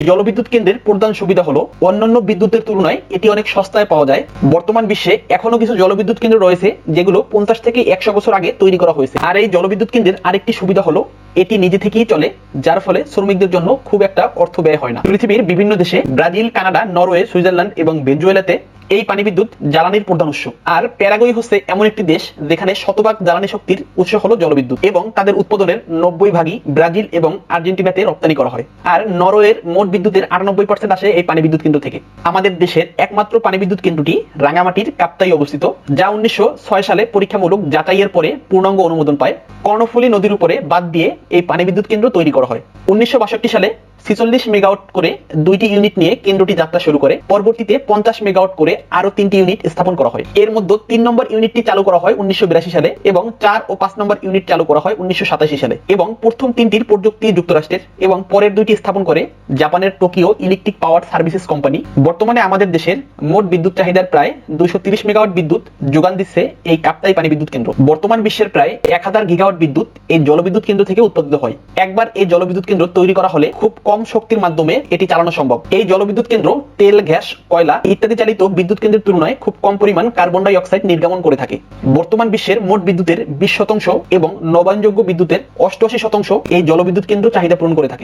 জলবিদ্যুৎ কেন্দ্রের প্রধান সুবিধা হলো অন্যান্য বিদ্যুতের তুলনায় এটি অনেক সস্তায় পাওয়া যায়। বর্তমান বিশ্বে এখনও কিছু জলবিদ্যুৎ কেন্দ্র রয়েছে যেগুলো পঞ্চাশ থেকে একশো বছর আগে তৈরি করা হয়েছে। আর এই জলবিদ্যুৎ কেন্দ্রের আরেকটি সুবিধা হলো এটি নিজে থেকেই চলে যার ফলে শ্রমিকদের জন্য খুব একটা অর্থ ব্যয় হয় না। পৃথিবীর বিভিন্ন দেশে ব্রাজিল, কানাডা, নরওয়ে, সুইজারল্যান্ড এবং ভেনেজুয়েলাতে এই পানি বিদ্যুৎ জ্বালানির প্রধান উৎস। আর প্যারাগুই হচ্ছে এমন একটি দেশ যেখানে শতভাগ জ্বালানি শক্তির উৎস হলো জলবিদ্যুৎ এবং তাদের উৎপাদনের নব্বই ভাগই ব্রাজিল এবং আর্জেন্টিনাতে রপ্তানি করা হয়। আর নরওয়ের মোট বিদ্যুতের আটানব্বই পার্সেন্ট আসে এই পানি বিদ্যুৎ কেন্দ্র থেকে। আমাদের দেশের একমাত্র পানি বিদ্যুৎ কেন্দ্রটি রাঙামাটির কাপ্তাই অবস্থিত, যা উনিশশো ছয় সালে পরীক্ষামূলক যাচাইয়ের পরে পূর্ণাঙ্গ অনুমোদন পায়। কর্ণফুলী নদীর উপরে বাদ দিয়ে এই পানি বিদ্যুৎ কেন্দ্র তৈরি করা হয়। উনিশশো বাষট্টি সালে ছিচল্লিশ মেগাওয়াট করে দুইটি ইউনিট নিয়ে কেন্দ্রটি যাত্রা শুরু করে। পরবর্তীতে পঞ্চাশ মেগাওয়াট করে আরও তিনটি ইউনিট স্থাপন করা হয়। এর মধ্যে তিন নম্বর ইউনিটটি চালু করা হয় উনিশশো সালে এবং চার ও পাঁচ নম্বর ইউনিট চালু করা হয় উনিশশো সালে এবং প্রথম তিনটির প্রযুক্তি যুক্তরাষ্ট্রের এবং পরের দুইটি স্থাপন করে জাপানের Tokyo electric power services company. বর্তমানে আমাদের দেশের মোট বিদ্যুৎ চাহিদার প্রায় দুইশো মেগাওয়াট বিদ্যুৎ যোগান দিচ্ছে এই কাপ্তাই পানি বিদ্যুৎ কেন্দ্র। বর্তমান বিশ্বের প্রায় এক হাজার গিগাওয়াট বিদ্যুৎ এই জলবিদ্যুৎ কেন্দ্র থেকে উৎপাদিত হয়। একবার এই জলবিদ্যুৎ কেন্দ্র তৈরি করা হলে খুব কম শক্তির মাধ্যমে এটি চালানো সম্ভব। এই জলবিদ্যুৎ কেন্দ্র, তেল, গ্যাস, কয়লা ইত্যাদি চালিত বিদ্যুৎ কেন্দ্রের তুলনায় খুব কম পরিমাণ কার্বন ডাই অক্সাইড নির্গমন করে থাকে। বর্তমান বিশ্বের মোট বিদ্যুতের বিশ শতাংশ এবং নবায়নযোগ্য বিদ্যুতের অষ্টআশি শতাংশ এই জলবিদ্যুৎ কেন্দ্র চাহিদা পূরণ করে থাকে।